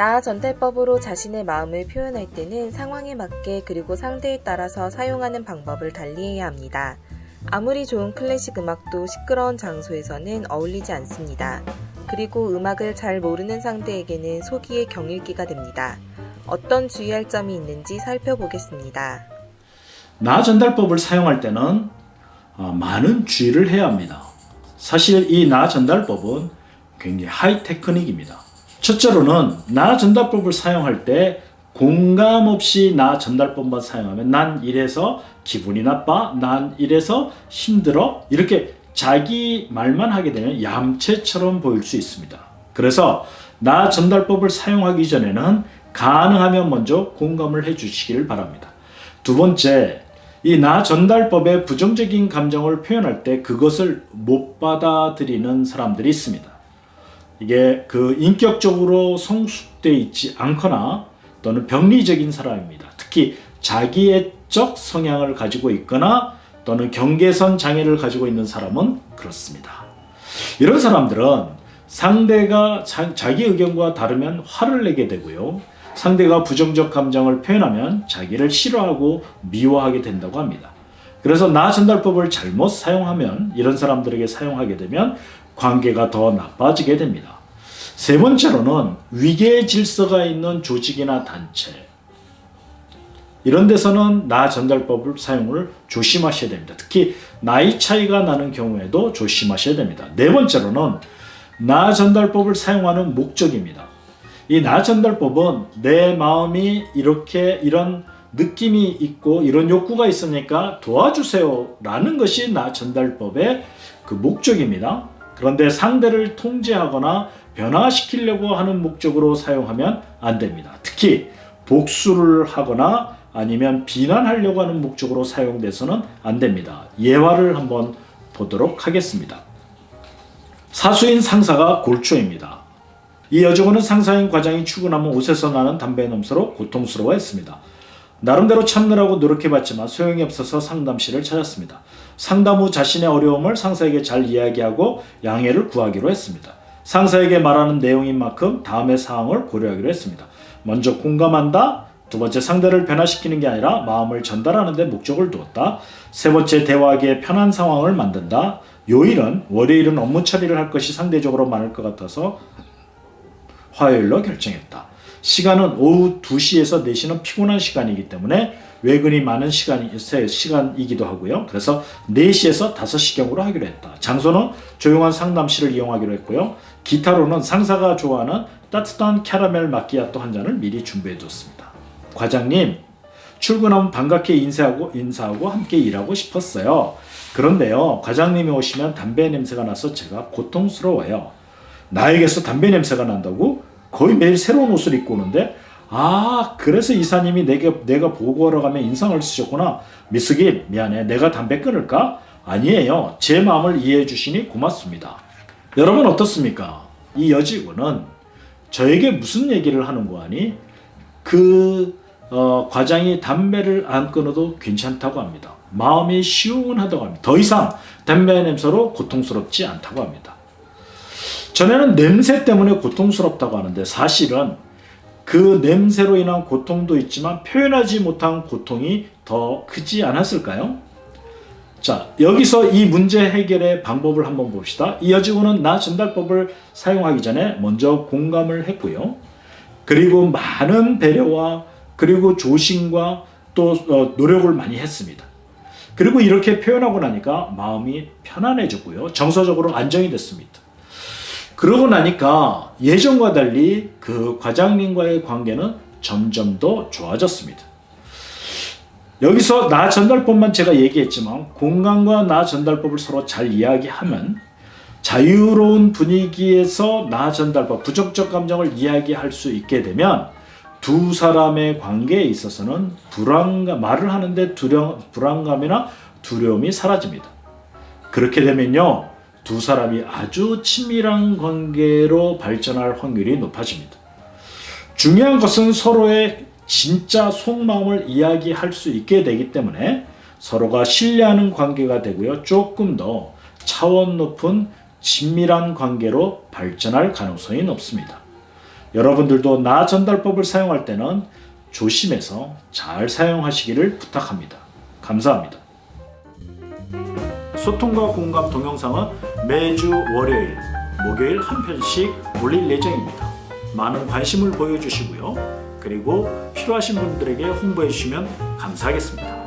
나 전달법으로 자신의 마음을 표현할 때는 상황에 맞게 그리고 상대에 따라서 사용하는 방법을 달리해야 합니다. 아무리 좋은 클래식 음악도 시끄러운 장소에서는 어울리지 않습니다. 그리고 음악을 잘 모르는 상대에게는 소기의 경일기가 됩니다. 어떤 주의할 점이 있는지 살펴보겠습니다. 나 전달법을 사용할 때는 어, 많은 주의를 해야 합니다. 사실 이 나 전달법은 굉장히 하이 테크닉입니다. 첫째로는 나 전달법을 사용할 때 공감 없이 나 전달법만 사용하면 난 이래서 기분이 나빠, 난 이래서 힘들어 이렇게 자기 말만 하게 되면 얌체처럼 보일 수 있습니다. 그래서 나 전달법을 사용하기 전에는 가능하면 먼저 공감을 해 주시기를 바랍니다. 두 번째, 이 나 전달법의 부정적인 감정을 표현할 때 그것을 못 받아들이는 사람들이 있습니다. 이게 그 인격적으로 성숙돼 있지 않거나 또는 병리적인 사람입니다. 특히 자기애적 성향을 가지고 있거나 또는 경계선 장애를 가지고 있는 사람은 그렇습니다. 이런 사람들은 상대가 자, 자기 의견과 다르면 화를 내게 되고요. 상대가 부정적 감정을 표현하면 자기를 싫어하고 미워하게 된다고 합니다. 그래서 나 전달법을 잘못 사용하면 이런 사람들에게 사용하게 되면 관계가 더 나빠지게 됩니다. 세 번째로는 위계 질서가 있는 조직이나 단체 이런 데서는 나 전달법을 사용을 조심하셔야 됩니다. 특히 나이 차이가 나는 경우에도 조심하셔야 됩니다. 네 번째로는 나 전달법을 사용하는 목적입니다. 이 나 전달법은 내 마음이 이렇게 이런 느낌이 있고 이런 욕구가 있으니까 도와주세요 라는 것이 나 전달법의 그 목적입니다. 그런데 상대를 통제하거나 변화시키려고 하는 목적으로 사용하면 안 됩니다. 특히 복수를 하거나 아니면 비난하려고 하는 목적으로 사용돼서는 안 됩니다. 예화를 한번 보도록 하겠습니다. 사수인 상사가 골초입니다. 이 여직원은 상사인 과장이 출근하면 옷에서 나는 담배 냄새로 고통스러워했습니다. 나름대로 참느라고 노력해봤지만 소용이 없어서 상담실을 찾았습니다. 상담 후 자신의 어려움을 상사에게 잘 이야기하고 양해를 구하기로 했습니다. 상사에게 말하는 내용인 만큼 다음의 사항을 고려하기로 했습니다. 먼저 공감한다. 두 번째 상대를 변화시키는 게 아니라 마음을 전달하는 데 목적을 두었다. 세 번째 대화하기에 편한 상황을 만든다. 요일은 월요일은 업무 처리를 할 것이 상대적으로 많을 것 같아서 화요일로 결정했다. 시간은 오후 2시에서 4시는 피곤한 시간이기 때문에 외근이 많은 시간이 시간이기도 하고요. 그래서 4시에서 5시경으로 하기로 했다. 장소는 조용한 상담실을 이용하기로 했고요. 기타로는 상사가 좋아하는 따뜻한 캐러멜 마키아토 한 잔을 미리 준비해 뒀습니다. 과장님, 출근하면 반갑게 인사하고 인사하고 함께 일하고 싶었어요. 그런데요, 과장님이 오시면 담배 냄새가 나서 제가 고통스러워요. 나에게서 담배 냄새가 난다고? 거의 매일 새로운 옷을 입고 오는데 아 그래서 이사님이 내가 내가 보고하러 가면 인상을 쓰셨구나. 미스김 미안해. 내가 담배 끊을까? 아니에요. 제 마음을 이해해 주시니 고맙습니다. 여러분 어떻습니까? 이 여직원은 저에게 무슨 얘기를 하는 거 아니? 그 어, 과장이 담배를 안 끊어도 괜찮다고 합니다. 마음이 시원하다고 합니다. 더 이상 담배 냄새로 고통스럽지 않다고 합니다 전에는 냄새 때문에 고통스럽다고 하는데 사실은 그 냄새로 인한 고통도 있지만 표현하지 못한 고통이 더 크지 않았을까요? 자, 여기서 이 문제 해결의 방법을 한번 봅시다. 이 여직원은 나 전달법을 사용하기 전에 먼저 공감을 했고요. 그리고 많은 배려와 그리고 조심과 또 어, 노력을 많이 했습니다. 그리고 이렇게 표현하고 나니까 마음이 편안해졌고요. 정서적으로 안정이 됐습니다. 그러고 나니까 예전과 달리 그 과장님과의 관계는 점점 더 좋아졌습니다. 여기서 나 전달법만 제가 얘기했지만 공간과 나 전달법을 서로 잘 이야기하면 자유로운 분위기에서 나 전달법, 부정적 감정을 이야기할 수 있게 되면 두 사람의 관계에 있어서는 불안감, 말을 하는데 두려, 불안감이나 두려움이 사라집니다. 그렇게 되면요, 두 사람이 아주 친밀한 관계로 발전할 확률이 높아집니다. 중요한 것은 서로의 진짜 속마음을 이야기할 수 있게 되기 때문에 서로가 신뢰하는 관계가 되고요. 조금 더 차원 높은 친밀한 관계로 발전할 가능성이 높습니다. 여러분들도 나 전달법을 사용할 때는 조심해서 잘 사용하시기를 부탁합니다. 감사합니다. 소통과 공감 동영상은 매주 월요일, 목요일 한 편씩 올릴 예정입니다. 많은 관심을 보여주시고요. 그리고 필요하신 분들에게 홍보해 주시면 감사하겠습니다.